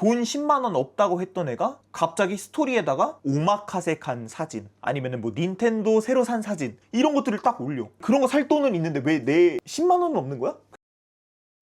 돈 10만 원 없다고 했던 애가 갑자기 스토리에다가 오마카세 간 사진 아니면은 뭐 닌텐도 새로 산 사진 이런 것들을 딱 올려. 그런 거 살 돈은 있는데 왜 내 10만 원은 없는 거야?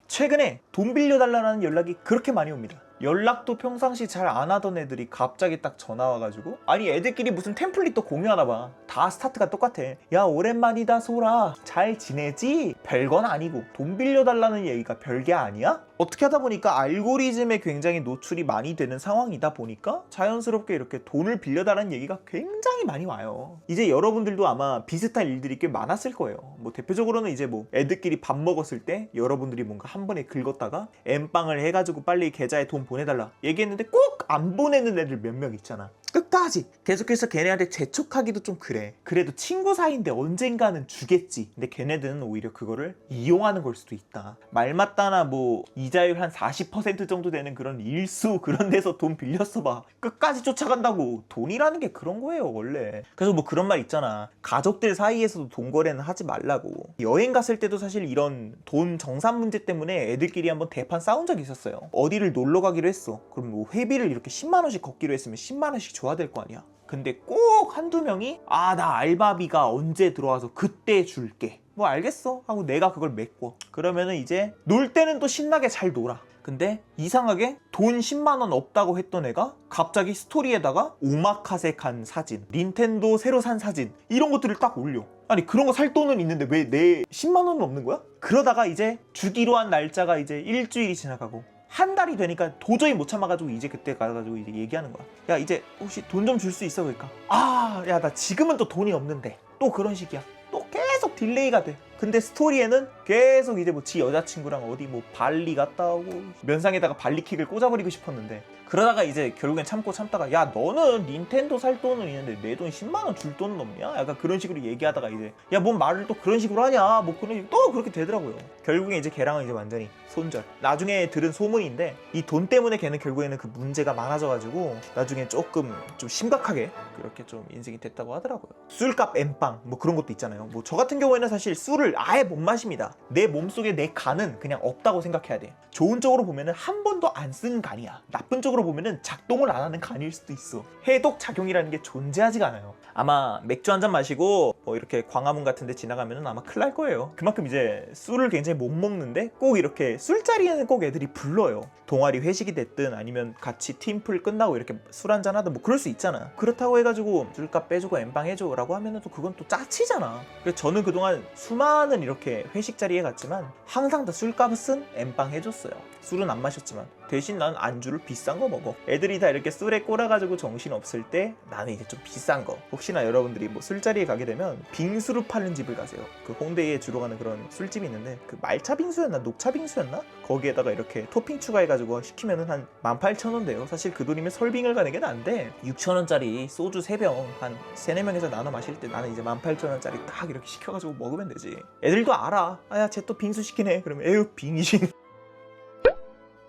최근에 돈 빌려달라는 연락이 그렇게 많이 옵니다. 연락도 평상시 잘 안 하던 애들이 갑자기 딱 전화 와가지고 아니 애들끼리 무슨 템플릿도 공유하나 봐. 다 스타트가 똑같아. 야 오랜만이다 소라. 잘 지내지? 별건 아니고 돈 빌려달라는 얘기가 별게 아니야? 어떻게 하다 보니까 알고리즘에 굉장히 노출이 많이 되는 상황이다 보니까 자연스럽게 이렇게 돈을 빌려달라는 얘기가 굉장히 많이 와요. 이제 여러분들도 아마 비슷한 일들이 꽤 많았을 거예요. 뭐 대표적으로는 이제 뭐 애들끼리 밥 먹었을 때 여러분들이 뭔가 한 번에 긁었다가 엠빵을 해가지고 빨리 계좌에 돈 보내달라 얘기했는데 꼭 안 보내는 애들 몇 명 있잖아. 끝까지 계속해서 걔네한테 재촉하기도 좀 그래. 그래도 친구 사이인데 언젠가는 주겠지. 근데 걔네들은 오히려 그거를 이용하는 걸 수도 있다. 말 맞다나 뭐 이자율 한 40% 정도 되는 그런 일수 그런 데서 돈 빌렸어 봐. 끝까지 쫓아간다고. 돈이라는 게 그런 거예요, 원래. 그래서 뭐 그런 말 있잖아. 가족들 사이에서도 돈 거래는 하지 말라고. 여행 갔을 때도 사실 이런 돈 정산 문제 때문에 애들끼리 한번 대판 싸운 적이 있었어요. 어디를 놀러 가기로 했어. 그럼 뭐 회비를 이렇게 10만 원씩 걷기로 했으면 10만 원씩 줘야 될 거 아니야. 근데 꼭 한두 명이 아 나 알바비가 언제 들어와서 그때 줄게. 뭐 알겠어. 하고 내가 그걸 메꿔. 그러면은 이제 놀 때는 또 신나게 잘 놀아. 근데 이상하게 돈 10만 원 없다고 했던 애가 갑자기 스토리에다가 오마카세 간 사진 닌텐도 새로 산 사진 이런 것들을 딱 올려. 아니 그런 거 살 돈은 있는데 왜 내 10만 원은 없는 거야? 그러다가 이제 주기로 한 날짜가 이제 일주일이 지나가고 한 달이 되니까 도저히 못 참아가지고 이제 그때 가가지고 이제 얘기하는 거야. 야 이제 혹시 돈 좀 줄 수 있어 그러니까. 아 야 나 지금은 또 돈이 없는데 또 그런 식이야. 또 계속 딜레이가 돼. 근데 스토리에는 계속 이제 뭐 지 여자친구랑 어디 뭐 발리 갔다 오고 면상에다가 발리킥을 꽂아버리고 싶었는데 그러다가 이제 결국엔 참고 참다가 야 너는 닌텐도 살 돈은 있는데 내 돈 10만 원 줄 돈은 없냐? 약간 그런 식으로 얘기하다가 이제 야 뭔 말을 또 그런 식으로 하냐? 뭐 그런 또 그렇게 되더라고요. 결국에 이제 걔랑은 이제 완전히 손절. 나중에 들은 소문인데 이 돈 때문에 걔는 결국에는 그 문제가 많아져가지고 나중에 조금 좀 심각하게 그렇게 좀 인생이 됐다고 하더라고요. 술값 엠빵 뭐 그런 것도 있잖아요. 뭐 저 같은 경우에는 사실 술을 아예 못 마십니다. 내 몸속에 내 간은 그냥 없다고 생각해야 돼. 좋은 쪽으로 보면은 한 번도 안 쓴 간이야. 나쁜 쪽으로 보면은 작동을 안 하는 간일 수도 있어. 해독 작용이라는 게 존재하지가 않아요. 아마 맥주 한 잔 마시고 뭐 이렇게 광화문 같은 데 지나가면은 아마 큰일 날 거예요. 그만큼 이제 술을 굉장히 못 먹는데 꼭 이렇게 술자리에는 꼭 애들이 불러요. 동아리 회식이 됐든 아니면 같이 팀플 끝나고 이렇게 술 한 잔 하든 뭐 그럴 수 있잖아. 그렇다고 해가지고 술값 빼주고 엠빵 해줘라고 하면은 또 그건 또 짜치잖아. 그래서 저는 그동안 수많은 이렇게 회식 자리에 갔지만 항상 다 술값은 엠빵 해줬어요. 술은 안 마셨지만 대신 난 안주를 비싼 거 먹어. 애들이 다 이렇게 술에 꼬라가지고 정신 없을 때 나는 이제 좀 비싼 거. 혹시나 여러분들이 뭐 술자리에 가게 되면 빙수를 파는 집을 가세요. 그 홍대에 주로 가는 그런 술집이 있는데 그 말차 빙수였나 녹차 빙수였나? 거기에다가 이렇게 토핑 추가해가지고 시키면은 한 18,000원 돼요. 사실 그 돈이면 설빙을 가는 게 나은데 6,000원짜리 소주 3병 한 3, 4명에서 나눠 마실 때 나는 이제 18,000원짜리 딱 이렇게 시켜가지고 먹으면 되지. 애들도 알아. 아야 쟤 또 빙수 시키네. 그러면 에휴 빙신.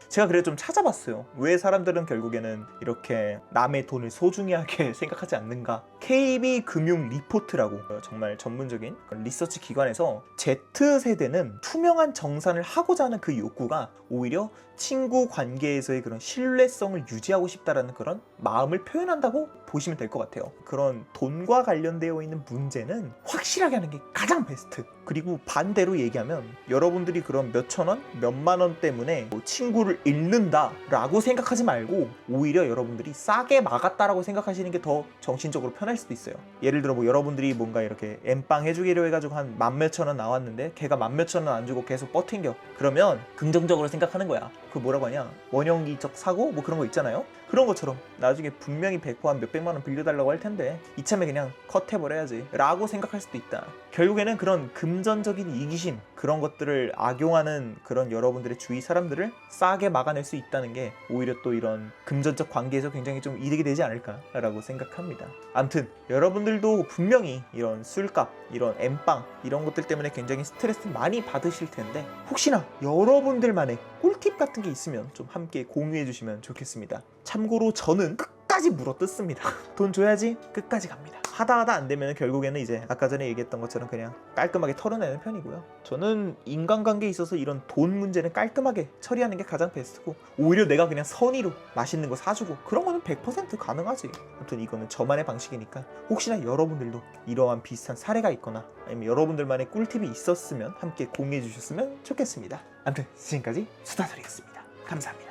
제가 그래 좀 찾아봤어요. 왜 사람들은 결국에는 이렇게 남의 돈을 소중하게 생각하지 않는가? KB 금융 리포트라고 정말 전문적인 리서치 기관에서 Z 세대는 투명한 정산을 하고자 하는 그 욕구가 오히려 친구 관계에서의 그런 신뢰성을 유지하고 싶다라는 그런 마음을 표현한다고 보시면 될 것 같아요. 그런 돈과 관련되어 있는 문제는 확실하게 하는 게 가장 베스트. 그리고 반대로 얘기하면 여러분들이 그런 몇천 원, 몇만 원 때문에 뭐 친구를 잃는다라고 생각하지 말고 오히려 여러분들이 싸게 막았다라고 생각하시는 게 더 정신적으로 편할 수도 있어요. 예를 들어 뭐 여러분들이 뭔가 이렇게 엠빵 해주기로 해가지고 한 만 몇천 원 나왔는데 걔가 만 몇천 원 안 주고 계속 버틴겨. 그러면 긍정적으로 생각하는 거야. 그 뭐라고 하냐? 원형기적 사고 뭐 그런 거 있잖아요. 그런 것처럼 나중에 분명히 100호 한 몇백만 원 빌려달라고 할 텐데 이참에 그냥 컷해버려야지 라고 생각할 수도 있다. 결국에는 그런 금 전적인 이기심 그런 것들을 악용하는 그런 여러분들의 주위 사람들을 싸게 막아낼 수 있다는 게 오히려 또 이런 금전적 관계에서 굉장히 좀 이득이 되지 않을까라고 생각합니다. 암튼 여러분들도 분명히 이런 술값, 이런 엠빵 이런 것들 때문에 굉장히 스트레스 많이 받으실 텐데 혹시나 여러분들만의 꿀팁 같은 게 있으면 좀 함께 공유해 주시면 좋겠습니다. 참고로 저는 끝까지 물어뜯습니다. 돈 줘야지 끝까지 갑니다. 하다 하다 안 되면 결국에는 이제 아까 전에 얘기했던 것처럼 그냥 깔끔하게 털어내는 편이고요. 저는 인간관계에 있어서 이런 돈 문제는 깔끔하게 처리하는 게 가장 베스트고 오히려 내가 그냥 선의로 맛있는 거 사주고 그런 거는 100% 가능하지. 아무튼 이거는 저만의 방식이니까 혹시나 여러분들도 이러한 비슷한 사례가 있거나 아니면 여러분들만의 꿀팁이 있었으면 함께 공유해 주셨으면 좋겠습니다. 아무튼 지금까지 수다돌이었습니다. 감사합니다.